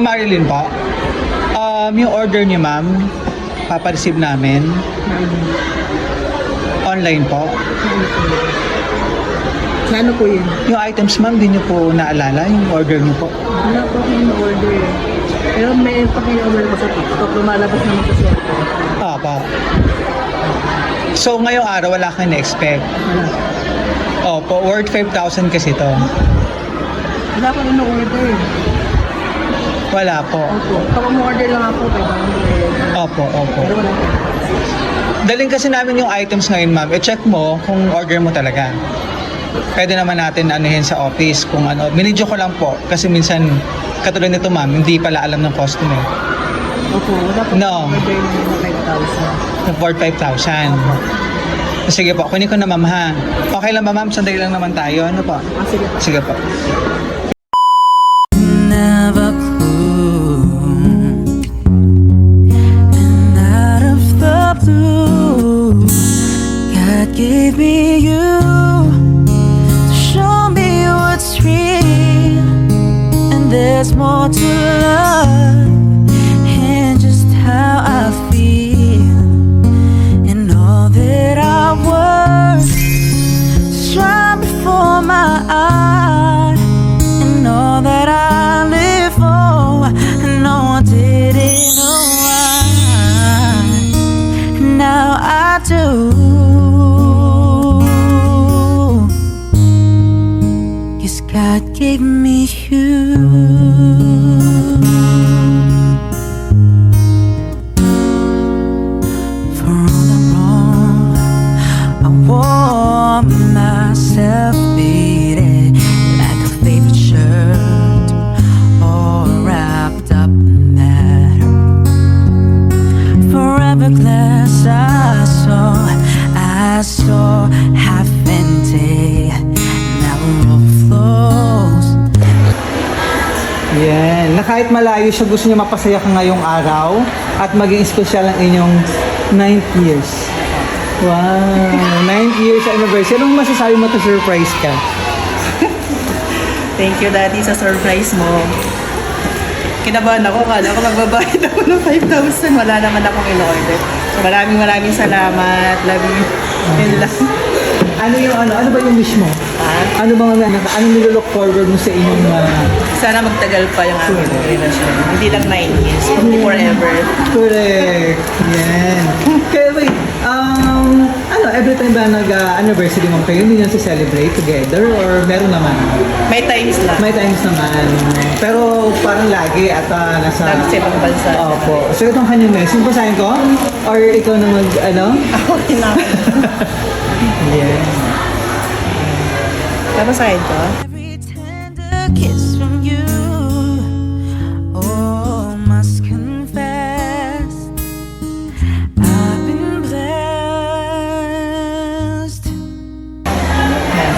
Ma'am Marilyn po. Um, yung order niyo ma'am, papareceive namin. Online po. Ano po yun? Yung items ma'am, di niyo po naalala yung order niyo po. Wala po akong in-order eh. Pero may paki-order ko sa TikTok. Lumalabas naman sa cellphone. Ah, pa. So, ngayong araw, wala kang na-expect. Wala. Opo, worth 5,000 kasi to. Wala akong in-order eh. Wala po. Opo. Pag umorder lang ako, bang Opo, opo. Pero wala po. Daling kasi namin yung items ngayon, ma'am. I-check mo kung order mo talaga. Pwede naman natin anuhin sa office kung ano. Minidyo ko lang po kasi minsan katulad nito, ma'am, hindi pala alam ng customer. Opo, wala po No. order ng 5,000. Yung worth 5,000. Sige po, kunin ko na ma'am ha. Okay lang ba ma'am? Sandali lang naman tayo. Ano po? Ah, sige po. Sige po. You to show me what's real. And there's more to love, gave me you. Kahit malayo siya, gusto niya mapasaya ka ngayong araw at maging espesyal ang inyong 9th years. Wow! 9th years anniversary. Anong masasabi mo to surprise ka? Thank you, Daddy, sa surprise mo. Kinabahan ako, kala ko magbabayad ako ng 5,000. Wala naman akong in-order. So, maraming maraming salamat. Love you. Yun lang. Ano yung ano? Ano ba yung wish mo? Ah, Ano bang ano? Ano nilolook forward mo sa inyong uh, Sana magtagal pa yung aming relasyon. Hindi lang 9 years, kundi forever. Correct. Yan. Kaya wait, um, ano, every time ba nag-anniversary mo kayo, hindi nyo celebrate together or meron naman? May times lang. May times naman. Pero parang lagi at ah, nasa... Lagi sa ibang bansa. Opo. So itong kanyang message, basahin ko? Or ikaw na mag, ano? Okay na. Yeah. Tapos sa akin ko. Every tender kiss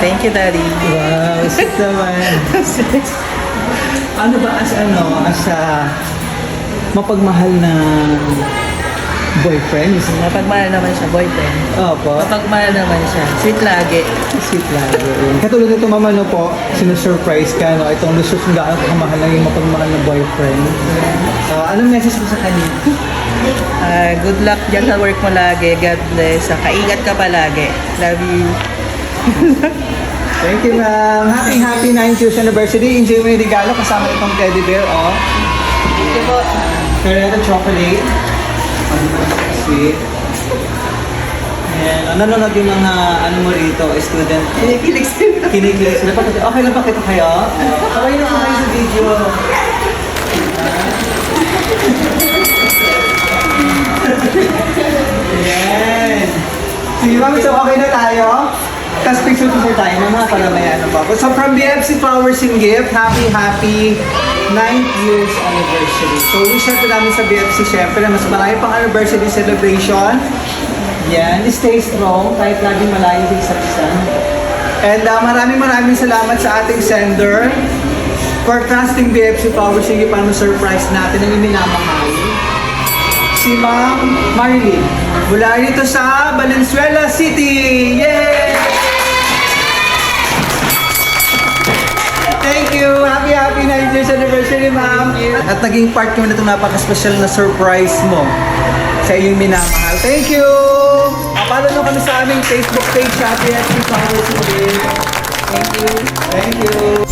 Thank you, Daddy. Wow, sweet naman. ano ba as ano, as a mapagmahal na boyfriend? Is- Mapagmahal naman siya, boyfriend. Opo. Mapagmahal naman siya. Sweet lagi. Sweet lagi. Katulad nito mama no po, sinusurprise ka no, itong lusot kung gaano ka kamahal na yung mapagmahal na boyfriend. So, anong message mo sa kanya? Ah, good luck dyan sa work mo lagi. God bless. Saka ingat ka palagi. Love you. Thank you ma'am. Happy happy 9th years anniversary. Enjoy mo yung regalo kasama itong teddy bear, oh. Thank you po. Ferrero chocolate. Sweet. And ano nanonood yung mga ano mo rito, student. Kinikilig sila. Kinikilig sila. Bakit- Okay lang ba kita kayo? Okay na kayo sa video. Yan. Sige ma'am, so okay na tayo? Tapos picture picture tayo na mga para may ano pa. So from BFC Flowers and Gift, happy happy 9th years anniversary. So wish natin namin sa BFC syempre na mas marami pang anniversary celebration. Yan, stay strong kahit laging malayo sa isa't isa. And uh, maraming maraming salamat sa ating sender for trusting BFC Flowers and Gift para ma-surprise natin ang iminamahal si Ma'am Marilyn mula rito sa Valenzuela City. Yay! Thank you. Happy, happy 9th years anniversary, ma'am. At naging part kami na itong napaka-special na surprise mo sa iyong minamahal. Thank you! Follow nyo kami sa aming Facebook page, Happy Happy Flowers. Thank you. Thank you.